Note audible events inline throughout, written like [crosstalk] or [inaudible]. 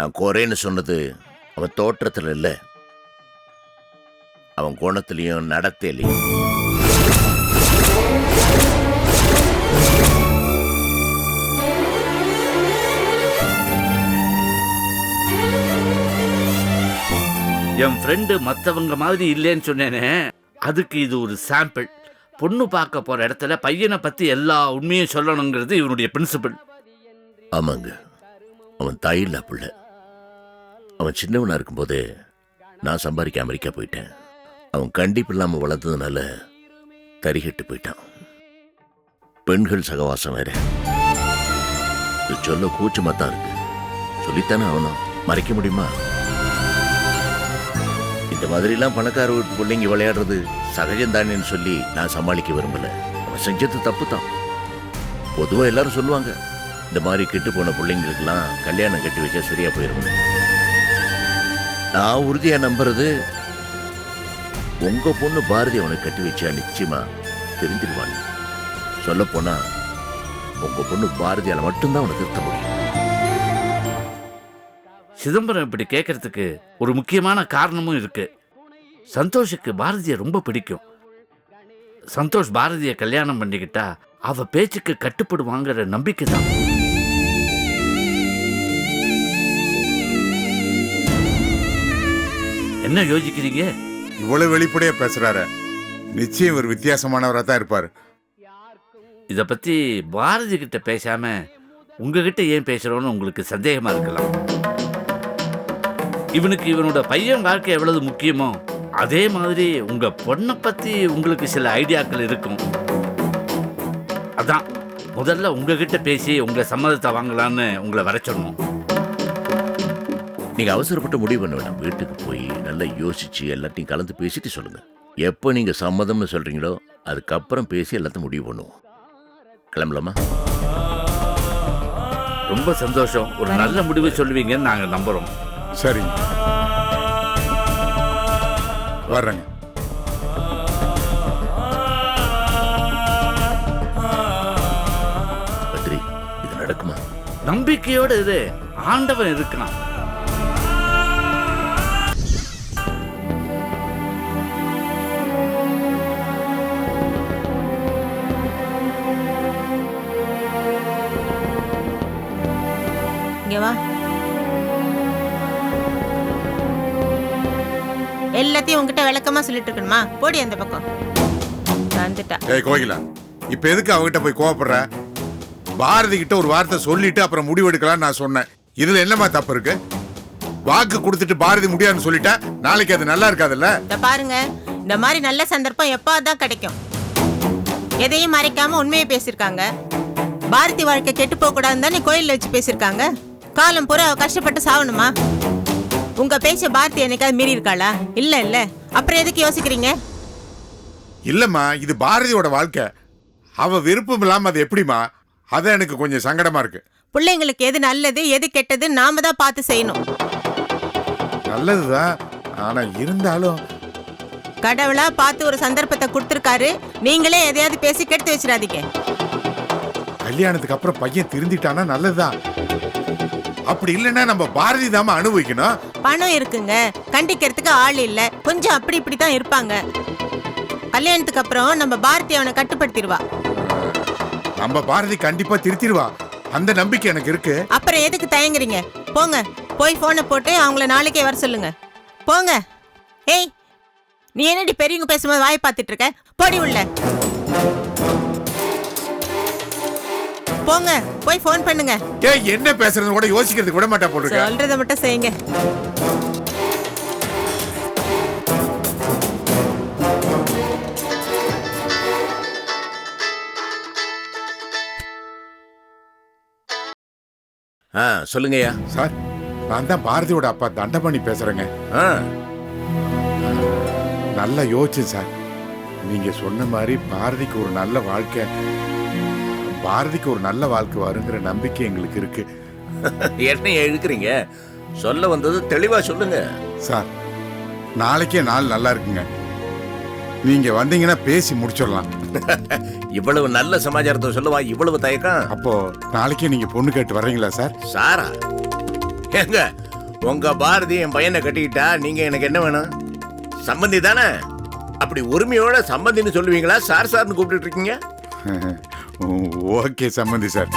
நான் குறைன்னு சொன்னது அவன் தோற்றத்தில் இல்லை. அவன் குணத்திலையும் நடத்தையிலையும். என் ஃப்ரெண்டு மற்றவங்க மாதிரி இல்லைன்னு சொன்னேனே அதுக்கு இது ஒரு சாம்பிள் பொண்ணு பார்க்க போற இடத்துல பையனை பத்தி எல்லா உண்மையும் சொல்லணுங்கிறது இவனுடைய பிரின்சிபல் ஆமாங்க. அவன் தாயில்லா புள்ள. அவன் சின்னவனா இருக்கும்போது நான் சம்பாதிக்க அமெரிக்கா போயிட்டேன். அவன் கண்டிப்பு இல்லாமல் வளர்த்ததுனால தரிகட்டு போயிட்டான். பெண்கள் சகவாசம் வேற. இது சொல்ல கூச்சமாக தான் இருக்கு. சொல்லித்தானே அவனும் மறைக்க முடியுமா? இந்த மாதிரிலாம் பணக்கார வீட்டு பிள்ளைங்க விளையாடுறது சகஜம்தானேன்னு சொல்லி நான் சமாளிக்க விரும்பல. அவன் செஞ்சது தப்பு தான் பொதுவாக எல்லாரும் சொல்லுவாங்க இந்த மாதிரி கெட்டு போன பிள்ளைங்களுக்கெல்லாம் கல்யாணம் கட்டி வச்சா சரியா போயிடும் நான் உறுதியாக நம்புறது உங்கள் பொண்ணு பாரதி அவனை கட்டி வச்சா நிச்சயமா தெரிஞ்சிருவாங்க சொல்லப்போனால் உங்கள் பொண்ணு பாரதியால் மட்டும்தான் அவனை திருத்த முடியும். சிதம்பரம் இப்படி கேட்கறதுக்கு ஒரு முக்கியமான காரணமும் இருக்கு. சந்தோஷுக்கு பாரதியை ரொம்ப பிடிக்கும். சந்தோஷ் பாரதியை கல்யாணம் பண்ணிக்கிட்டா அவ பேச்சுக்கு கட்டுப்படுவாங்கிற நம்பிக்கை தான் என்ன யோசிக்கிறீங்க? இவ்வளவு வெளிப்படையா பேசுறாரு. நிச்சயம் ஒரு வித்தியாசமானவரா தான் இருப்பாரு. இத பத்தி பாரதி கிட்ட பேசாம உங்ககிட்ட ஏன் பேசுறோன்னு உங்களுக்கு சந்தேகமா இருக்கலாம். இவனுக்கு இவனோட பையன் வாழ்க்கை எவ்வளவு முக்கியமோ அதே மாதிரி உங்க பொண்ணை பத்தி உங்களுக்கு சில ஐடியாக்கள் இருக்கும். அதான் முதல்ல உங்ககிட்ட பேசி உங்க சம்மதத்தை வாங்கலான்னு உங்களை வர சொன்னோம். நீங்க அவசரப்பட்டு முடிவு பண்ண வேண்டாம் வீட்டுக்கு போய் நல்லா யோசிச்சு எல்லாத்தையும் கலந்து பேசிட்டு சொல்லுங்க. எப்போ நீங்க சம்மதம்னு சொல்றீங்களோ அதுக்கப்புறம் பேசி எல்லாத்தையும் முடிவு பண்ணுவோம். கிளம்பலாமா? ரொம்ப சந்தோஷம். ஒரு நல்ல முடிவு சொல்லுவீங்கன்னு நாங்க நம்புறோம். சரிங்க வர்றேங்க. பத்ரி இது நடக்குமா? நம்பிக்கையோட இது. ஆண்டவன் இருக்கான் எல்லாத்தையும் உன்கிட்ட விளக்கமா சொல்லிட்டு இருக்கணுமா போடி அந்த பக்கம். வந்துட்டா. ஏய் கோகிலா இப்ப எதுக்கு அவகிட்ட போய் கோவப்படுற? பாரதி கிட்ட ஒரு வார்த்தை சொல்லிட்டு அப்புறம் முடிவெடுக்கலாம்னு நான் சொன்னேன். இதுல என்னமா தப்பு இருக்கு? வாக்கு கொடுத்துட்டு பாரதி முடியாதுன்னு சொல்லிட்டா நாளைக்கு அது நல்லா இருக்காதுல்ல? இந்த பாருங்க இந்த மாதிரி நல்ல சந்தர்ப்பம் எப்பாதான் கிடைக்கும். எதையும் மறைக்காம உண்மையை பேசியிருக்காங்க. பாரதி வாழ்க்கை கெட்டு போக கூடாதுன்னு தானே கோயில்ல வச்சு பேசியிருக்காங்க? காலம் பூரா அவ கஷ்டப்பட்டு சாவணுமா உங்க பேச்ச பாரதி என்னைக்காவது மீறி இருக்காளா? இல்ல இல்ல. அப்புறம் எதுக்கு யோசிக்கிறீங்க? இல்லம்மா இது பாரதியோட வாழ்க்கை. அவ விருப்பம் இல்லாம அது எப்படிமா அதான் எனக்கு கொஞ்சம் சங்கடமா இருக்கு. பிள்ளைங்களுக்கு எது நல்லது எது கெட்டது நாம தான் பார்த்து செய்யணும். நல்லதுதான். ஆனா இருந்தாலும் கடவுளா பார்த்து ஒரு சந்தர்ப்பத்தை கொடுத்துருக்காரு. நீங்களே எதையாவது பேசி கெடுத்து வச்சிடாதீங்க. கல்யாணத்துக்கு அப்புறம் பையன் திருந்திட்டானா நல்லதுதான். அப்படி இல்லைன்னா நம்ம பாரதி தாம அனுபவிக்கணும். பணம் இருக்குங்க. கண்டிக்கிறதுக்கு ஆள் இல்ல. கொஞ்சம் அப்படி இப்படி தான் இருப்பாங்க. கல்யாணத்துக்கு அப்புறம் நம்ம பாரதி அவனை கட்டுப்படுத்திடுவா. நம்ம பாரதி கண்டிப்பா திருத்திடுவா. அந்த நம்பிக்கை எனக்கு இருக்கு. அப்புறம் எதுக்கு தயங்குறீங்க? போங்க. போய் போனை போட்டு அவங்கள நாளைக்கே வர சொல்லுங்க. போங்க. ஏய் நீ என்னடி பெரியவங்க பேசும்போது வாய் பார்த்துட்டு இருக்க? போடி உள்ள. போங்க போய் ஃபோன் பண்ணுங்க. ஏய் என்ன பேசுறது கூட யோசிக்கிறதுக்கு விட மாட்டா போட்டுருக்க சொல்றத மட்டும் செய்யுங்க. ஆ சொல்லுங்கய்யா. சார் நான் தான் பாரதியோட அப்பா தண்டபாணி பேசுறேங்க. ஆ. நல்லா யோசிச்சு சார். நீங்க சொன்ன மாதிரி பாரதிக்கு ஒரு நல்ல வாழ்க்கை. பாரதிக்கு ஒரு நல்ல வாழ்க்கை வருங்கிற நம்பிக்கை எங்களுக்கு இருக்கு. என்ன இழுக்கிறீங்க? சொல்ல வந்தது தெளிவா சொல்லுங்க. சார் நாளைக்கே நாள் நல்லா இருக்குங்க. நீங்க வந்தீங்கன்னா பேசி முடிச்சிடலாம். [laughs] இவ்வளவு நல்ல சமாச்சாரத்தை சொல்லவா இவ்வளவு தயக்கம்? அப்போ நாளைக்கே நீங்க பொண்ணு கேட்டு வர்றீங்களா சார்? சாரா? ஏங்க உங்க பாரதி என் பையனை கட்டிக்கிட்டா நீங்க எனக்கு என்ன வேணும்? சம்பந்தி தானே? அப்படி உரிமையோட சம்பந்தின்னு சொல்லுவீங்களா சார் சார்னு கூப்பிட்டு இருக்கீங்க? [laughs] ஓகே சம்மந்தி சார்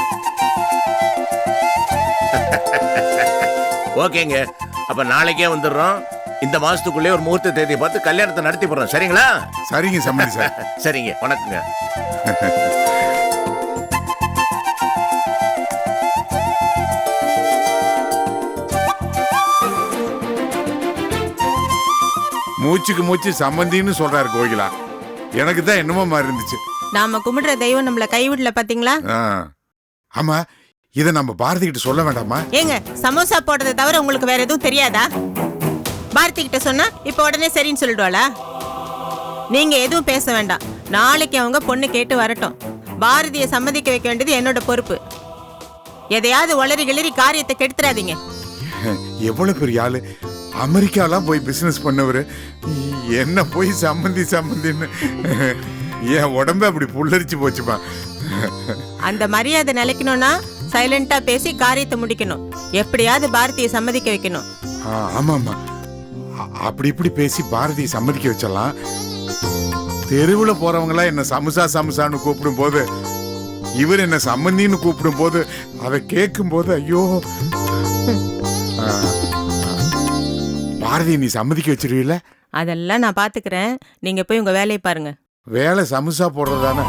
ஓகேங்க. அப்ப நாளைக்கே வந்துடுறோம். இந்த மாசத்துக்குள்ளே ஒரு முகூர்த்த தேதியை பார்த்து கல்யாணத்தை நடத்தி போடுறோம். சரிங்களா? சரிங்க சம்மந்தி சார் [laughs] சரிங்க வணக்கங்க. மூச்சுக்கு மூச்சு சம்மந்தின்னு சொல்றாரு கோகிலா. எனக்கு தான் என்னமோ மாதிரி இருந்துச்சு. நாம கும்பிடுற தெய்வம் நம்மள கைவிடல பாத்தீங்களா. ஆமா இதை நம்ம பாரதி கிட்ட சொல்ல வேண்டாமா? ஏங்க சமோசா போடுறதை தவிர உங்களுக்கு வேற எதுவும் தெரியாதா? பாரதி கிட்ட சொன்னா இப்ப உடனே சரின்னு சொல்லிடுவாளா? நீங்க எதுவும் பேச வேண்டாம். நாளைக்கு அவங்க பொண்ணு கேட்டு வரட்டும். பாரதியை சம்மதிக்க வைக்க வேண்டியது என்னோட பொறுப்பு. எதையாவது உளறி கிளறி காரியத்தை கெடுத்துறாதீங்க. எவ்வளவு பெரிய ஆளு. அமெரிக்காலாம் போய் பிசினஸ் பண்ணவரு. என்ன போய் சம்மந்தி சம்மந்தின்னு. என் உடம்பு அப்படி புல்லரிச்சு போச்சுப்பா அந்த மரியாதை நிலைக்கணும்னா சைலண்டா பேசி காரியத்தை முடிக்கணும். எப்படியாவது பாரதியை சம்மதிக்க வைக்கணும். ஆ, ஆமாம்மா. அ- அப்படி இப்படி பேசி பாரதியை சம்மதிக்க வச்சிடலாம். தெருவில் போறவங்களாம் என்ன சமுசா சமுசான்னு கூப்பிடும் போது இவர் என்ன சம்மந்தின்னு கூப்பிடும் போது அதை கேட்கும் போது ஐயோ. ஆ, பாரதி நீ சம்மதிக்க வச்சிருவீல அதெல்லாம் நான் பாத்துக்கிறேன். நீங்க போய் உங்க வேலையை பாருங்க. வேலை சமுசா போடுறதானே?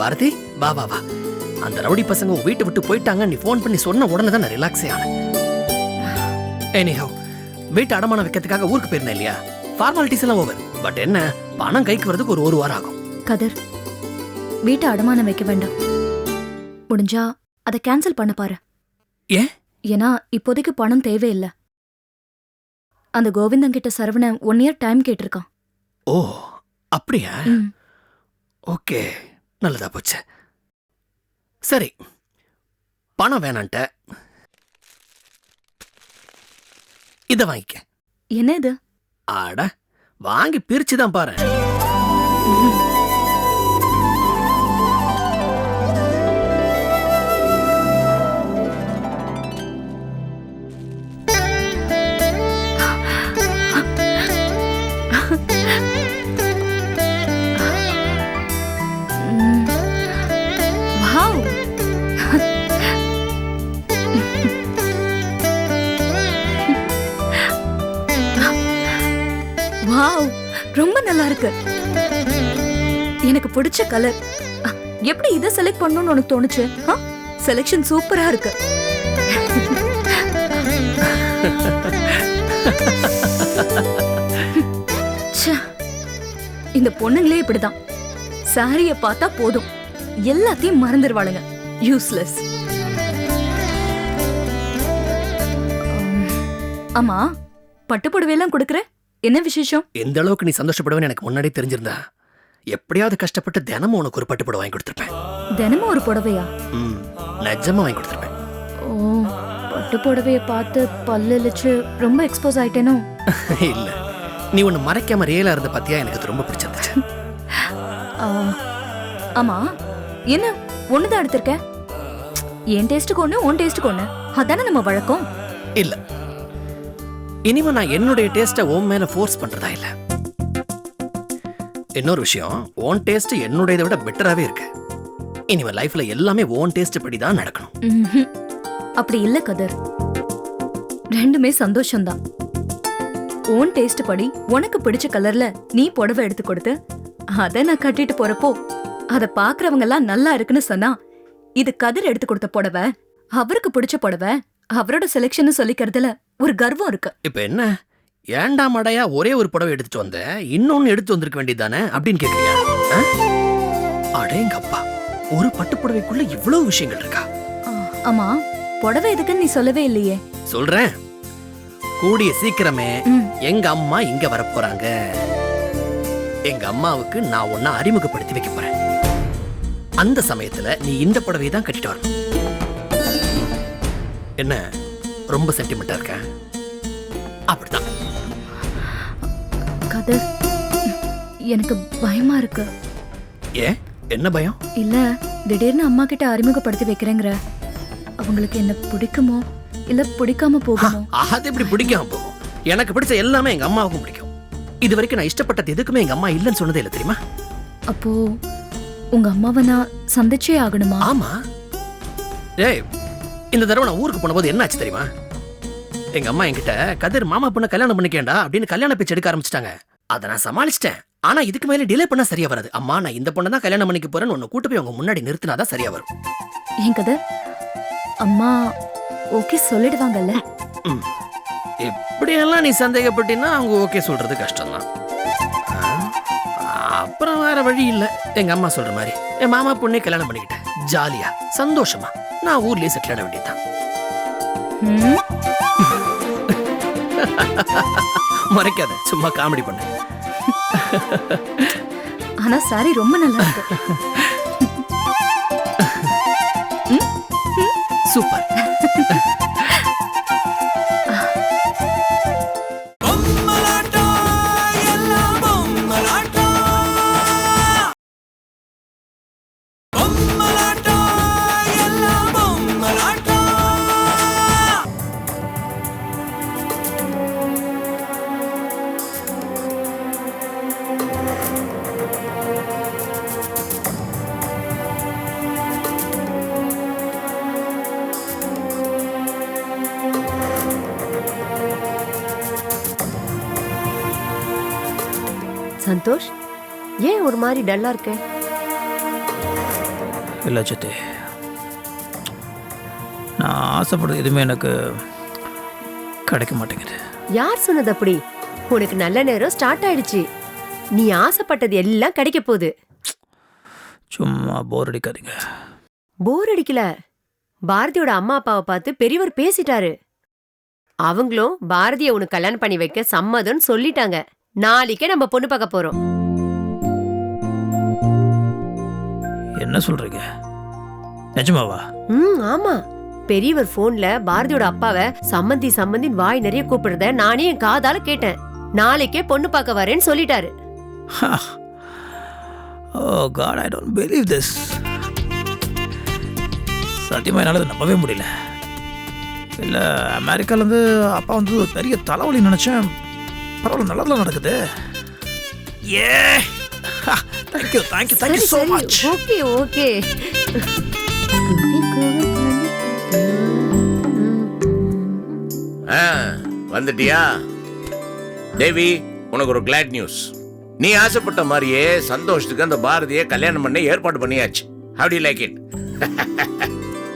பாரதி வா வா வா. அந்த ரவுடி பசங்க உன் வீட்டை விட்டு போயிட்டாங்க. நீ ஃபோன் பண்ணி சொன்ன உடனே தான் நான் ரிலாக்ஸே ஆனேன் எனிஹவ் வீட்டு அடமானம் வைக்கிறதுக்காக ஊருக்கு போயிருந்தேன் இல்லையா? ஃபார்மாலிட்டிஸ் எல்லாம் ஓவர் பட் என்ன? பணம் கைக்கு வரதுக்கு ஒரு ஒரு வாரம் ஆகும். கதிர் வீட்டை அடமானம் வைக்க வேண்டாம். முடிஞ்சா அதை கேன்சல் பண்ண பாரு. ஏன்? ஏன்னா இப்போதைக்கு பணம் தேவையில்லை. அந்த கோவிந்தன் கிட்ட சரவணன் ஒன் இயர் டைம் கேட்டிருக்கான். ஓ அப்படியா. ஓகே நல்லதா போச்சு. சரி பணம் வேணான்ட்ட. இத வாங்கிக்க. என்ன இது ஆட வாங்கி பிரிச்சு தான் பாரு. இருக்கு. எனக்கு பிடிச்ச கலர் எப்படி இதை செலக்ட் பண்ணணும்னு உனக்கு தோணுச்சு? செலெக்ஷன் சூப்பரா இருக்கு. இந்த பொண்ணுங்களே இப்படிதான். சாரிய பார்த்தா போதும். எல்லாத்தையும் மறந்துடுவாளுங்க யூஸ்லெஸ் ஆமா பட்டு புடவையெல்லாம் கொடுக்குற? என்ன விசேஷம்? எந்த அளவுக்கு நீ சந்தோஷப்படுவேன்னு எனக்கு முன்னாடி தெரிஞ்சிருந்தா எப்படியாவது கஷ்டப்பட்டு தினமும் உனக்கு ஒரு பட்டுப்படம் வாங்கி கொடுத்துருப்பேன். தினமும் ஒரு புடவையா? ம், நிஜமா வாங்கி கொடுத்துருப்பேன். ஓ பட்டு புடவைய பார்த்து பல்லு இழிச்சு ரொம்ப எக்ஸ்போஸ் ஆயிட்டேனோ? [laughs] இல்ல நீ ஒன்னு மறைக்காம ரியலா இருந்த பாத்தியா? எனக்கு அது ரொம்ப பிடிச்சிருந்துச்சு. ஆமா என்ன ஒண்ணுதான் எடுத்திருக்க? என் டேஸ்ட்டுக்கு ஒண்ணு உன் டேஸ்ட்டுக்கு ஒண்ணு. அதானே நம்ம வழக்கம்? இல்ல இனிமே நான் என்னுடைய டேஸ்ட்டை உன் மேலே ஃபோர்ஸ் பண்றதா இல்ல? இன்னொரு விஷயம் ஓன் டேஸ்ட் என்னுடையதை விட பெட்டராகவே இருக்கு. இனிமே லைஃப்ல எல்லாமே ஓன் டேஸ்ட் படி தான் நடக்கணும். ம்ஹும். அப்படி இல்ல கதர். ரெண்டுமே சந்தோஷம்தான். உன் டேஸ்ட் படி உனக்கு பிடிச்ச கலர்ல நீ புடவை எடுத்து கொடுத்து அத நான் கட்டிட்டு போறப்போ அத பாக்குறவங்க எல்லாம் நல்லா இருக்குன்னு சொன்னா இது கதிர் எடுத்து கொடுத்த புடவை அவருக்கு பிடிச்ச புடவை அவரோட செலெக்ஷன் சொல்லிக்கிறதுல ஒரு கர்வம் இருக்கு. இப்ப என்ன? ஏண்டா மடையா ஒரே ஒரு புடவை எடுத்துட்டு வந்த? இன்னொன்னு எடுத்து வந்திருக்க வேண்டியதானே அப்படின்னு கேக்குறியா? ஆ? அடேங்கப்பா ஒரு பட்டு புடவைக்குள்ள இவ்வளவு விஷயங்கள் இருக்கா? ஆமா. புடவை எதுக்குன்னு நீ சொல்லவே இல்லையே. சொல்றேன். கூடிய சீக்கிரமே. எங்க அம்மா இங்க வரப்போறாங்க. எங்க அம்மாவுக்கு நான் உன்னை அறிமுகப்படுத்தி வைக்க போறேன். அந்த சமயத்துல நீ இந்த புடவை தான் கட்டிட்டு வரணும். என்ன? ரொம்ப சென்டிமெண்டா இருக்க அப்படிதான். கதர் எனக்கு பயமா இருக்கு. ஏன்? என்ன பயம்? இல்ல திடீர்னு அம்மா கிட்ட அறிமுகப்படுத்தி வைக்கிறேங்கிற. அவங்களுக்கு என்ன பிடிக்குமோ இல்ல பிடிக்காம போகுமோ? அது எப்படி பிடிக்காம போகும்? எனக்கு பிடிச்ச எல்லாமே எங்க அம்மாவுக்கும் பிடிக்கும். இது வரைக்கும் நான் இஷ்டப்பட்டது எதுக்குமே எங்க அம்மா இல்லைன்னு சொன்னதே இல்லை தெரியுமா? அப்போ உங்க அம்மாவை நான் சந்திச்சே ஆகணுமா? ஆமா. ஏய் இந்த தடவை நான் ஊருக்கு போனபோது என்ன ஆச்சு தெரியுமா? எங்க அம்மா என்கிட்ட கதிர் மாமா பொண்ணை கல்யாணம் பண்ணிக்கேண்டா அப்படின்னு கல்யாண பேச்சு எடுக்க ஆரம்பிச்சிட்டாங்க. அதை நான் சமாளிச்சிட்டேன். ஆனா இதுக்கு மேல டிலே பண்ணா சரியா வராது. அம்மா நான் இந்த பொண்ணை தான் கல்யாணம் பண்ணிக்க போறேன்னு உன்னை கூட்டு போய் உங்க முன்னாடி நிறுத்தினாதான் சரியா வரும். ஏன் கதர்? அம்மா ஓகே சொல்லிடுவாங்கல்ல. ம். இப்படியெல்லாம் நீ சந்தேகப்பட்டீன்னா அவங்க ஓகே சொல்றது கஷ்டம்தான். அப்புறம் வேற வழி இல்ல. எங்க அம்மா சொல்ற மாதிரி என் மாமா பொண்ணே கல்யாணம் பண்ணிக்கிட்டேன். ஜாலியா சந்தோஷமா. நான் ஊர்லயே செட்டில் ஆட வேண்டியதுதான் ம், மறைக்காத சும்மா காமெடி பண்ணு ஆனா சாரி ரொம்ப நல்லா இருக்கு மாதிரி டல்லா இருக்க. இல்லை சித்தி. நான் ஆசைப்படுறது எதுவுமே எனக்கு கிடைக்க மாட்டேங்குது. யார் சொன்னது அப்படி? உனக்கு நல்ல நேரம் ஸ்டார்ட் ஆயிடுச்சு. நீ ஆசைப்பட்டது எல்லாம் கிடைக்க போகுது. சும்மா போர் அடிக்காதீங்க. போர் அடிக்கல. பாரதியோட அம்மா அப்பாவை பார்த்து பெரியவர் பேசிட்டாரு. அவங்களும் பாரதிய உனக்கு கல்யாணம் பண்ணி வைக்க சம்மதம்னு சொல்லிட்டாங்க. நாளைக்கே நம்ம பொண்ணு பார்க்க போறோம். என்ன சொல்றீங்க? நிஜமாவா? ம் ஆமா. பெரியவர் போன்ல பாரதியோட அப்பாவை சம்மந்தி சம்மந்தின் வாய் நிறைய கூப்பிடுறத நானே என் காதால கேட்டேன். நாளைக்கே பொண்ணு பார்க்க வரேன்னு சொல்லிட்டாரு. ஓ god I don't believe this சத்தியமாக என்னால் நம்பவே முடியல. இல்லை அமெரிக்காலேருந்து அப்பா வந்து பெரிய தலைவலி நினச்சேன். பரவாயில்ல நல்லதெல்லாம் நடக்குது. ஏ thank you thank you thank you so much okay okay ஆ வந்துட்டியா தேவி உனக்கு ஒரு கிளாட் நியூஸ் நீ ஆசைப்பட்ட மாதிரியே சந்தோஷத்துக்கு அந்த பாரதியை கல்யாணம் பண்ணி ஏற்பாடு பண்ணியாச்சு ஹவு லைக் இட்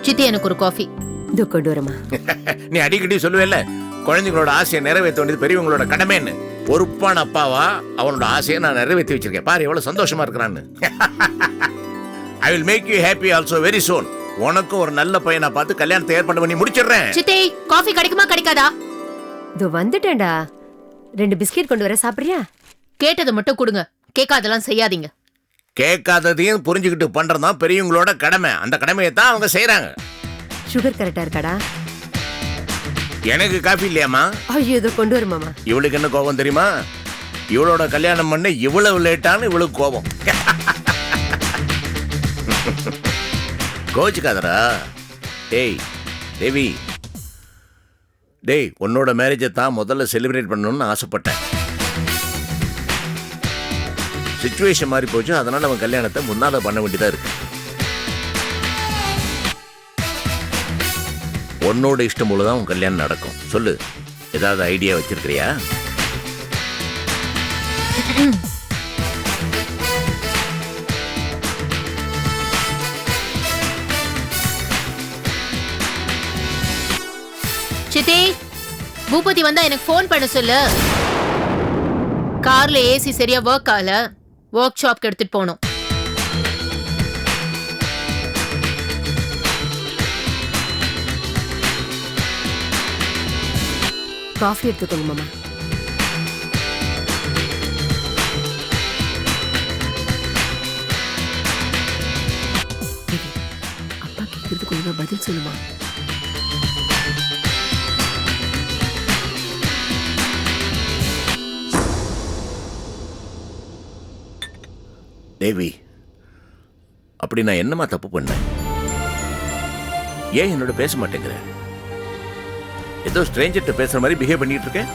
சித்தி எனக்கு ஒரு காஃபி இதோ கொண்டு வரமா நீ அடிக்கடி சொல்லுவேல்ல குழந்தைங்களோட ஆசையை நிறைவேற்ற வேண்டியது பெரியவங்களோட கடமைன்னு பொறுப்பான அப்பாவா? அவனோட ஆசையை நான் நிறைவேற்றி வச்சிருக்கேன். பாரு எவ்வளவு சந்தோஷமா இருக்கிறான்னு. I will make you happy also very soon உனக்கும் ஒரு நல்ல பையனை பார்த்து கல்யாணத்தை ஏற்பாடு பண்ணி முடிச்சிடுறேன். சித்தி காஃபி கிடைக்குமா கிடைக்காதா? இதோ வந்துட்டேன்டா. ரெண்டு பிஸ்கெட் கொண்டு வர சாப்பிடுறியா? கேட்டதை மட்டும் கொடுங்க. கேட்காதெல்லாம் செய்யாதீங்க. கேட்காததையும் புரிஞ்சுக்கிட்டு பண்றதுதான் பெரியவங்களோட கடமை. அந்த கடமையை தான் அவங்க செய்றாங்க. சுகர் கரெக்டா இருக்காடா? எனக்கு காஃபி இல்லையாம்மா? ஐயோ இதோ கொண்டு வருமாமா இவளுக்கு என்ன கோபம் தெரியுமா? இவளோட கல்யாணம் பண்ண இவ்வளவு லேட்டான்னு இவளுக்கு கோபம். கோச்சுக்காதரா டேய் தேவி. டேய் உன்னோட மேரேஜை தான் முதல்ல செலிப்ரேட் பண்ணணும்னு ஆசைப்பட்டேன். சுச்சுவேஷன் மாறி போச்சு அதனால அவன் கல்யாணத்தை முன்னால பண்ண வேண்டியதா இருக்கு. பொண்ணோட இஷ்டம் போலதான் உன் கல்யாணம் நடக்கும். சொல்லு ஏதாவது ஐடியா வச்சிருக்கிறியா? சித்தி பூபதி வந்தா எனக்கு ஃபோன் பண்ண சொல்லு. கார்ல ஏசி சரியா ஒர்க் ஆகல. ஒர்க் ஷாப்க்கு எடுத்துட்டு போனோம் காஃபி எடுத்துக்கோங்க மாமா. அப்பா கேட்கறதுக்கு ஒழுங்கா பதில் சொல்லுமா? தேவி அப்படி நான் என்னமா தப்பு பண்ணேன்? ஏன் என்னோட பேச மாட்டேங்கிறேன் ஏதோ ஸ்ட்ரேஞ்சர்கிட்ட பேசுற மாதிரி பிஹேவ் பண்ணிட்டு இருக்கேன்.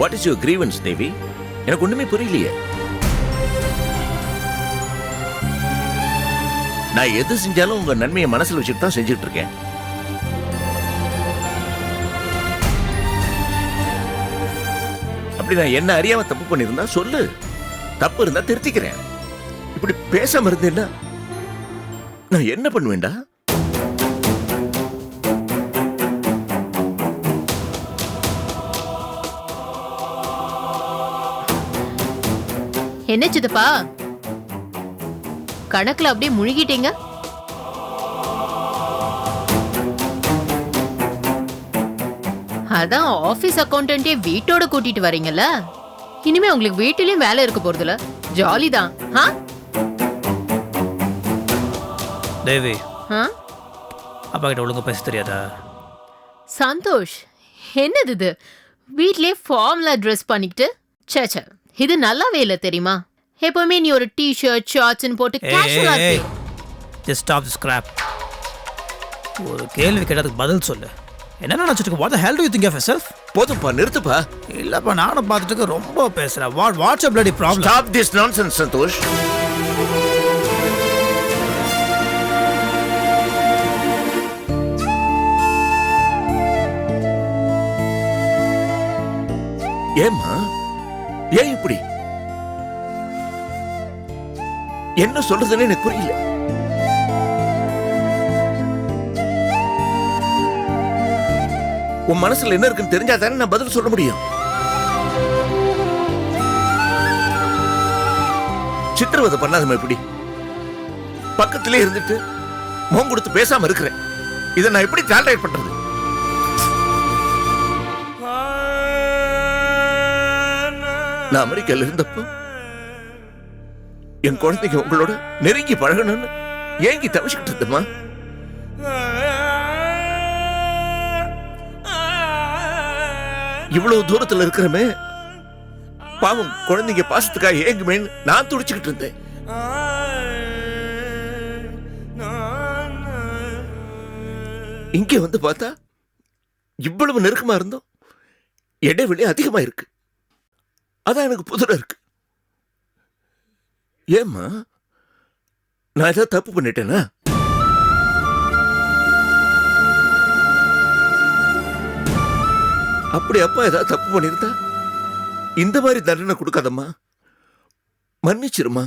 What is your grievance Devi எனக்கு ஒண்ணுமே புரியலையே. நான் எது செஞ்சாலும் உங்க நன்மையை மனசில் வச்சுட்டு தான் செஞ்சுட்டு இருக்கேன். அப்படி நான் என்ன அறியாம தப்பு பண்ணியிருந்தா சொல்லு. தப்பு இருந்தா திருத்திக்கிறேன். இப்படி பேசாம இருந்தேன்னா நான் என்ன பண்ணுவேன்டா? என்ன சித்தப்பா? கணக்குல அப்படியே முழுகிட்டீங்க? அதான் ஆபீஸ் அக்கௌண்டன்ட்டே வீட்டோட கூட்டிட்டு வரீங்கல்ல? இனிமே உங்களுக்கு வீட்டிலயும் வேலை இருக்க போறதுல ஜாலி தான். ஆ? தேவி ஆ? அப்பா கிட்ட ஒழுங்கா பேச தெரியாதா? சந்தோஷ் என்னது இது? வீட்லயே ஃபார்ம்ல ட்ரெஸ் பண்ணிக்கிட்டு? ச்சே ச்சே இது நல்லாவே இல்லை தெரியுமா? எப்பவுமே நீ ஒரு டி ஷர்ட் ஷார்ட்ஸ்னு போட்டு கேஷுவலா இருப்பே. ஜஸ்ட் ஸ்டாப் தி ஸ்கிராப் ஒரு கேள்வி கேட்டதுக்கு பதில் சொல்லு. என்ன நினச்சிட்டு what hell do you think of self போதும்ப்பா நிறுத்துப்பா. இல்லப்பா நானும் பார்த்துட்டு இருக்க, ரொம்ப பேசுறேன். What what's bloody problem stop this nonsense Santhosh. ஏம்மா? ஏன் இப்படி? என்ன சொல்றதுன்னு எனக்கு புரியல. உன் மனசுல என்ன இருக்குன்னு தெரிஞ்சா தானே நான் பதில் சொல்ல முடியும். சித்திரவதை பண்ணாதம்மா இப்படி. பக்கத்திலே இருந்துட்டு முகம் கொடுத்து பேசாம இருக்கிறேன். இதை நான் எப்படி டாலரேட் பண்றது? நான் அமெரிக்கால இருந்தப்போ என் குழந்தைங்க உங்களோட நெருங்கி பழகணும்னு ஏங்கி தவிச்சுக்கிட்டு இருந்தம்மா. இவ்வளவு தூரத்துல இருக்கிறமே பாவம் குழந்தைங்க பாசத்துக்காக ஏங்குமேன்னு நான் துடிச்சுக்கிட்டு இருந்தேன். இங்க வந்து பார்த்தா இவ்வளவு நெருக்கமா இருந்தோம். இடைவெளி அதிகமா இருக்கு அதான் எனக்கு புதுல இருக்கு. ஏம்மா? நான் ஏதாவது தப்பு பண்ணிட்டேனா? அப்படி அப்பா ஏதாவது தப்பு பண்ணியிருந்தா இந்த மாதிரி தண்டனை கொடுக்காதம்மா. மன்னிச்சிருமா